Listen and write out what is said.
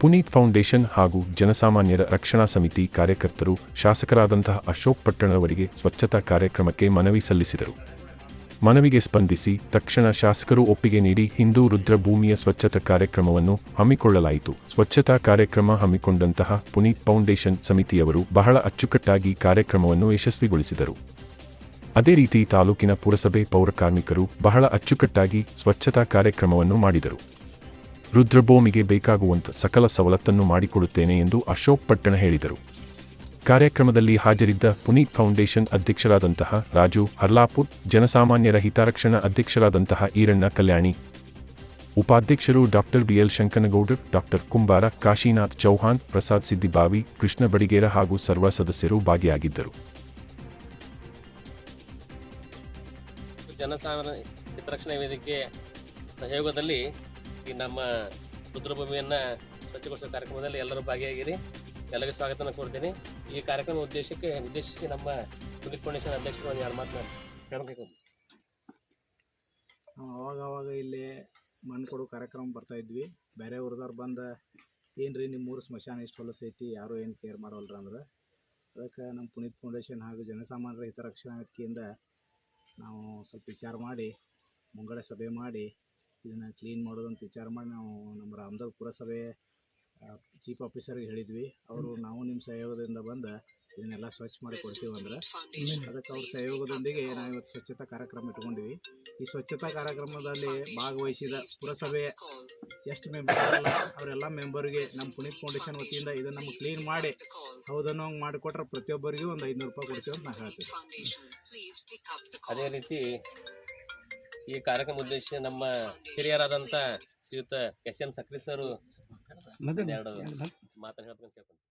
Puneeth foundation ಹಾಗೂ ಜನಸಾಮಾನ್ಯರ ರಕ್ಷಣಾ ಸಮಿತಿ ಕಾರ್ಯಕರ್ತರು ಶಾಸಕರಾದಂತಹ ಅಶೋಕ್ ಪಟ್ಟಣರವರಿಗೆ ಸ್ವಚ್ಛತಾ ಕಾರ್ಯಕ್ರಮಕ್ಕೆ ಮನವಿ ಸಲ್ಲಿಸಿದರು. ಮನವಿಗೆ ಸ್ಪಂದಿಸಿ ತಕ್ಷಣ ಶಾಸಕರು ಒಪ್ಪಿಗೆ ನೀಡಿ ಹಿಂದೂ ರುದ್ರಭೂಮಿಯ ಸ್ವಚ್ಛತಾ ಕಾರ್ಯಕ್ರಮವನ್ನು ಹಮ್ಮಿಕೊಳ್ಳಲಾಯಿತು. ಸ್ವಚ್ಛತಾ ಕಾರ್ಯಕ್ರಮ ಹಮ್ಮಿಕೊಂಡಂತಹ ಪುನೀತ್ ಫೌಂಡೇಶನ್ ಸಮಿತಿಯವರು ಬಹಳ ಅಚ್ಚುಕಟ್ಟಾಗಿ ಕಾರ್ಯಕ್ರಮವನ್ನು ಯಶಸ್ವಿಗೊಳಿಸಿದರು. ಅದೇ ರೀತಿ ತಾಲೂಕಿನ ಪುರಸಭೆ ಪೌರಕಾರ್ಮಿಕರು ಬಹಳ ಅಚ್ಚುಕಟ್ಟಾಗಿ ಸ್ವಚ್ಛತಾ ಕಾರ್ಯಕ್ರಮವನ್ನು ಮಾಡಿದರು. ರುದ್ರಭೂಮಿಗೆ ಬೇಕಾಗುವಂತ ಸಕಲ ಸವಲತ್ತನ್ನು ಮಾಡಿಕೊಡುತ್ತೇನೆ ಎಂದು ಅಶೋಕ್ ಪಟ್ಟಣ ಹೇಳಿದರು. ಕಾರ್ಯಕ್ರಮದಲ್ಲಿ ಹಾಜರಿದ್ದ ಪುನೀತ್ ಫೌಂಡೇಶನ್ ಅಧ್ಯಕ್ಷರಾದಂತಹ ರಾಜು ಹರ್ಲಾಪುರ್, ಜನಸಾಮಾನ್ಯರ ಹಿತರಕ್ಷಣಾ ಅಧ್ಯಕ್ಷರಾದಂತಹ ಈರಣ್ಣ ಕಲ್ಯಾಣಿ, ಉಪಾಧ್ಯಕ್ಷರು ಡಾಕ್ಟರ್ ಬಿಎಲ್ ಶಂಕನಗೌಡರ್ ಡಾಕ್ಟರ್ ಕುಂಬಾರ, ಕಾಶಿನಾಥ್ ಚೌಹಾಣ್, ಪ್ರಸಾದ್ ಸಿದ್ದಿಬಾವಿ, ಕೃಷ್ಣ ಬಡಿಗೇರ ಹಾಗೂ ಸರ್ವ ಸದಸ್ಯರು ಭಾಗಿಯಾಗಿದ್ದರು. ಜನಸಾಮಾನ್ಯ ಹಿತರಕ್ಷಣಾ ವೇದಿಕೆ ಸಹಯೋಗದಲ್ಲಿ ಈ ನಮ್ಮ ರುದ್ರಭೂಮಿಯನ್ನು ಸ್ವಚ್ಛಗೊಳಿಸುವ ಕಾರ್ಯಕ್ರಮದಲ್ಲಿ ಎಲ್ಲರೂ ಭಾಗಿಯಾಗಿರಿ. ಎಲ್ಲರಿಗೂ ಸ್ವಾಗತನ ಕೊಡ್ತೀನಿ ಈ ಕಾರ್ಯಕ್ರಮ ಉದ್ದೇಶಕ್ಕೆ ಉದ್ದೇಶಿಸಿ ನಮ್ಮ ಪುನೀತ್ ಫೌಂಡೇಶನ್ ಅಧ್ಯಕ್ಷರು ಒಂದು ಎರಡು ಮಾತನ್ನ ನಾವು ಅವಾಗ ಇಲ್ಲಿ ಮಣ್ಣು ಕೊಡೋ ಕಾರ್ಯಕ್ರಮ ಬರ್ತಾ ಇದ್ವಿ. ಬೇರೆ ಊರದವ್ರು ಬಂದು ಏನು ರೀ ನಿಮ್ಮ ಊರು ಸ್ಮಶಾನ ಎಷ್ಟು ಹೊಲಸು ಐತಿ, ಯಾರೂ ಏನು ಕೇರ್ ಮಾಡೋಲ್ರ ಅಂದ್ರೆ? ಅದಕ್ಕೆ ನಮ್ಮ ಪುನೀತ್ ಫೌಂಡೇಶನ್ ಹಾಗೂ ಜನಸಾಮಾನ್ಯರ ಹಿತರಕ್ಷಣಾ ವ್ಯಕ್ತಿಯಿಂದ ನಾವು ಸ್ವಲ್ಪ ವಿಚಾರ ಮಾಡಿ, ಮುಂಗಡ ಸಭೆ ಮಾಡಿ ಇದನ್ನು ಕ್ಲೀನ್ ಮಾಡೋದಂತ ವಿಚಾರ ಮಾಡಿ ನಾವು ನಮ್ಮ ರಾಮದುರ್ಗ ಪುರಸಭೆ ಚೀಫ್ ಆಫೀಸರ್ಗೆ ಹೇಳಿದ್ವಿ. ಅವರು ನಾವು ನಿಮ್ಮ ಸಹಯೋಗದಿಂದ ಬಂದು ಇದನ್ನೆಲ್ಲ ಸ್ವಚ್ಛ ಮಾಡಿ ಕೊಡ್ತೀವಂದ್ರೆ ಅದಕ್ಕೆ ಅವ್ರ ಸಹಯೋಗದೊಂದಿಗೆ ನಾವು ಇವತ್ತು ಸ್ವಚ್ಛತಾ ಕಾರ್ಯಕ್ರಮ ಇಟ್ಕೊಂಡಿವಿ. ಈ ಸ್ವಚ್ಛತಾ ಕಾರ್ಯಕ್ರಮದಲ್ಲಿ ಭಾಗವಹಿಸಿದ ಪುರಸಭೆ ಎಷ್ಟು ಮೆಂಬರ್ ಅವರೆಲ್ಲ ಮೆಂಬರ್ಗೆ ನಮ್ಮ ಪುನೀತ್ ಫೌಂಡೇಶನ್ ವತಿಯಿಂದ ಇದನ್ನು ನಮ್ಗೆ ಕ್ಲೀನ್ ಮಾಡಿ ಹೌದನ್ನು ಹಂಗೆ ಮಾಡಿಕೊಟ್ರೆ ಪ್ರತಿಯೊಬ್ಬರಿಗೂ ಒಂದು ಐದುನೂರು ರೂಪಾಯಿ ಕೊಡ್ತೀವಿ ಅಂತ ನಾನು ಹೇಳ್ತೀನಿ. ಅದೇ ರೀತಿ ಈ ಕಾರ್ಯಕ್ರಮ ಉದ್ದೇಶ ನಮ್ಮ ಹಿರಿಯರಾದಂಥ ಶ್ರೀಯುತ ಎಸ್ ಎಂ ಸಕ್ರಿ ಸರ್ ಎರಡು ಮಾತನ್ನು ಹೇಳ್ಬೇಕಂತ ಕೇಳ್ಕೊಂಡು.